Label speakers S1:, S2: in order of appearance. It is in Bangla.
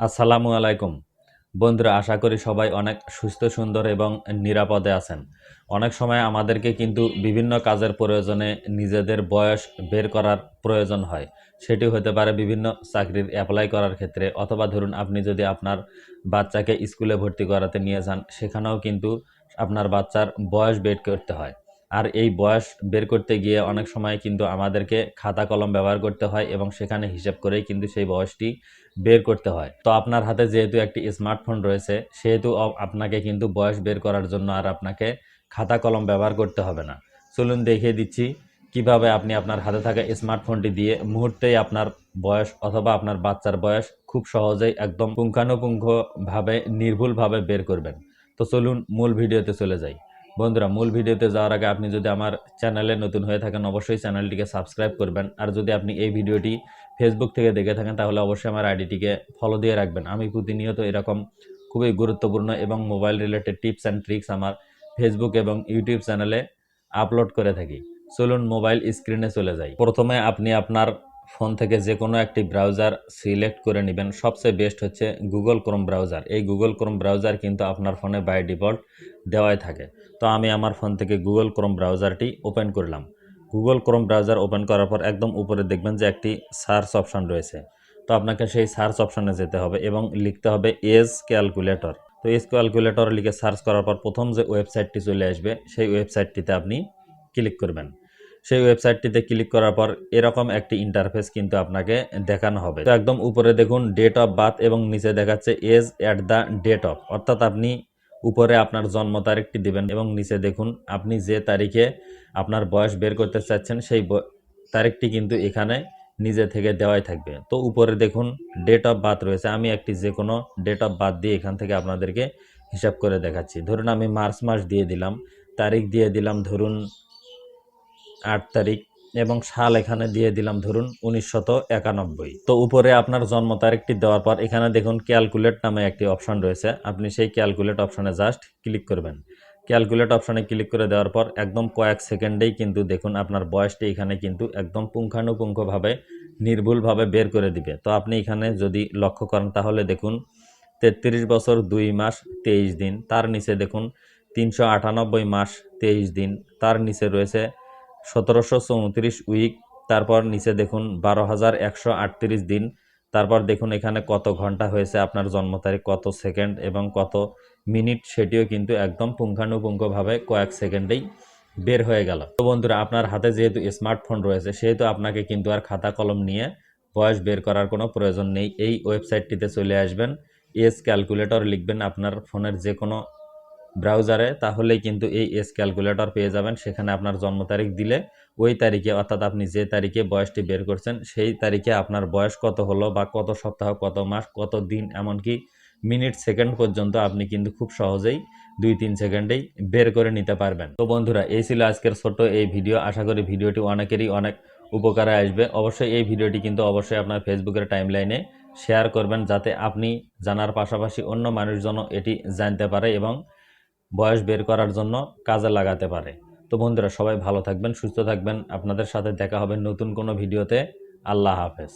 S1: আসসালামু আলাইকুম। বন্ধুরা, আশা করি সবাই অনেক সুস্থ, সুন্দর এবং নিরাপদে আছেন। অনেক সময় আমাদেরকে কিন্তু বিভিন্ন কাজের প্রয়োজনে নিজেদের বয়স বের করার প্রয়োজন হয়। সেটি হতে পারে বিভিন্ন চাকরির অ্যাপ্লাই করার ক্ষেত্রে অথবা ধরুন আপনি যদি আপনার বাচ্চাকে স্কুলে ভর্তি করাতে নিয়ে যান, সেখানেও কিন্তু আপনার বাচ্চার বয়স বের করতে হয়। আর এই বয়স বের করতে গিয়ে অনেক সময় কিন্তু আমাদেরকে খাতা কলম ব্যবহার করতে হয় এবং সেখানে হিসাব করেই কিন্তু সেই বয়সটি বের করতে হয়। তো আপনার হাতে যেহেতু একটি স্মার্টফোন রয়েছে, সেহেতু আপনাকে কিন্তু বয়স বের করার জন্য আর আপনাকে খাতা কলম ব্যবহার করতে হবে না। চলুন দেখিয়ে দিচ্ছি কীভাবে আপনি আপনার হাতে থাকা স্মার্টফোনটি দিয়ে মুহূর্তেই আপনার বয়স অথবা আপনার বাচ্চার বয়স খুব সহজেই একদম পুঙ্খানুপুঙ্খভাবে, নির্ভুলভাবে বের করবেন। তো চলুন মূল ভিডিওতে চলে যাই। বন্ধুরা, মূল ভিডিওতে যাওয়ার আগে আপনি যদি আমার চ্যানেলে নতুন হয়ে থাকেন, অবশ্যই চ্যানেলটিকে সাবস্ক্রাইব করবেন। আর যদি আপনি এই ভিডিওটি ফেসবুক থেকে দেখে থাকেন, তাহলে অবশ্যই আমার আইডিটিকে ফলো দিয়ে রাখবেন। আমি প্রতিনিয়ত এরকম খুবই গুরুত্বপূর্ণ এবং mobile related tips and tricks আমার ফেসবুক এবং ইউটিউব চ্যানেলে আপলোড করে থাকি। চলুন মোবাইল স্ক্রিনে চলে যাই। প্রথমে আপনি আপনার ফোন থেকে যে কোনো একটি ব্রাউজার সিলেক্ট করে নেবেন। সবচেয়ে বেস্ট হচ্ছে গুগল ক্রোম ব্রাউজার এই গুগল ক্রোম ব্রাউজার কিন্তু আপনার ফোনে বাই ডিফল্ট দেওয়াই থাকে। তো আমি আমার ফোন থেকে গুগল ক্রোম ব্রাউজারটি ওপেন করলাম। গুগল ক্রোম ব্রাউজার ওপেন করার পর একদম উপরে দেখবেন যে একটি সার্চ অপশন রয়েছে। তো আপনাকে সেই সার্চ অপশনে যেতে হবে এবং লিখতে হবে এজ ক্যালকুলেটর তো এজ ক্যালকুলেটর লিখে সার্চ করার পর প্রথম যে ওয়েবসাইটটি চলে আসবে, সেই ওয়েবসাইটটিতে আপনি ক্লিক করবেন। সেই ওয়েবসাইটটিতে ক্লিক করার পর এরকম একটি ইন্টারফেস কিন্তু আপনাকে দেখানো হবে। তো একদম উপরে দেখুন ডেট অফ বার্থ এবং নিচে দেখাচ্ছে age at the date of অর্থাৎ আপনি উপরে আপনার জন্ম তারিখটি দিবেন এবং নিচে দেখুন, আপনি যে তারিখে আপনার বয়স বের করতে চাচ্ছেন, সেই তারিখটি কিন্তু এখানে নিজে থেকে দেওয়াই থাকবে। তো উপরে দেখুন ডেট অফ বার্থ রয়েছে। আমি একটি যে কোনো ডেট অফ বার্থ দিয়ে এখান থেকে আপনাদেরকে হিসাব করে দেখাচ্ছি। ধরুন আমি মার্চ মাস দিয়ে দিলাম, তারিখ দিয়ে দিলাম, ধরুন আট তারিখ এবং সাল এখানে দিয়ে দিলাম, ধরুন উনিশশত একানব্বই। তো উপরে আপনার জন্ম তারিখটি দেওয়ার পর এখানে দেখুন ক্যালকুলেট নামে একটি অপশন রয়েছে। আপনি সেই ক্যালকুলেট অপশনে জাস্ট ক্লিক করবেন। ক্যালকুলেট অপশানে ক্লিক করে দেওয়ার পর একদম কয়েক সেকেন্ডেই কিন্তু দেখুন আপনার বয়সটি এখানে কিন্তু একদম পুঙ্খানুপুঙ্খভাবে নির্ভুলভাবে বের করে দিবে। তো আপনি এখানে যদি লক্ষ্য করেন তাহলে দেখুন তেত্রিশ বছর দুই মাস তেইশ দিন, তার নিচে দেখুন তিনশো আটানব্বই মাস তেইশ দিন, তার নিচে রয়েছে সতেরোশো চৌত্রিশ উইক, তারপর নিচে দেখুন বারো হাজার একশো আটত্রিশ দিন, তারপর দেখুন এখানে কত ঘণ্টা হয়েছে, আপনার জন্ম তারিখ কত সেকেন্ড এবং কত মিনিট, সেটিও কিন্তু একদম পুঙ্খানুপুঙ্খভাবে কয়েক সেকেন্ডেই বের হয়ে গেল। তো বন্ধুরা, আপনার হাতে যেহেতু স্মার্টফোন রয়েছে, সেহেতু আপনাকে কিন্তু আর খাতা কলম নিয়ে বয়স বের করার কোনো প্রয়োজন নেই। এই ওয়েবসাইটটিতে চলে আসবেন, এস ক্যালকুলেটর লিখবেন আপনার ফোনের যে কোনো ব্রাউজারে, তাহলেই কিন্তু এই এস ক্যালকুলেটর পেয়ে যাবেন। সেখানে আপনার জন্ম তারিখ দিলে, ওই তারিখে, অর্থাৎ আপনি যে তারিখে বয়সটি বের করছেন, সেই তারিখে আপনার বয়স কত হলো বা কত সপ্তাহ, কত মাস, কত দিন, এমনকি মিনিট, সেকেন্ড পর্যন্ত আপনি কিন্তু খুব সহজেই দুই, তিন সেকেন্ডেই বের করে নিতে পারবেন। তো বন্ধুরা, এই ছিল আজকের ছোট এই ভিডিও। আশা করি ভিডিওটি অনেকেরই অনেক উপকারে আসবে। অবশ্যই এই ভিডিওটি কিন্তু অবশ্যই আপনার ফেসবুকের টাইমলাইনে শেয়ার করবেন, যাতে আপনি জানার পাশাপাশি অন্য মানুষজনও এটি জানতে পারে এবং বয়স বের করার জন্য কাজে লাগাতে পারে। তো বন্ধুরা, সবাই ভালো থাকবেন, সুস্থ থাকবেন। আপনাদের সাথে দেখা হবে নতুন কোনো ভিডিওতে। আল্লাহ হাফেজ।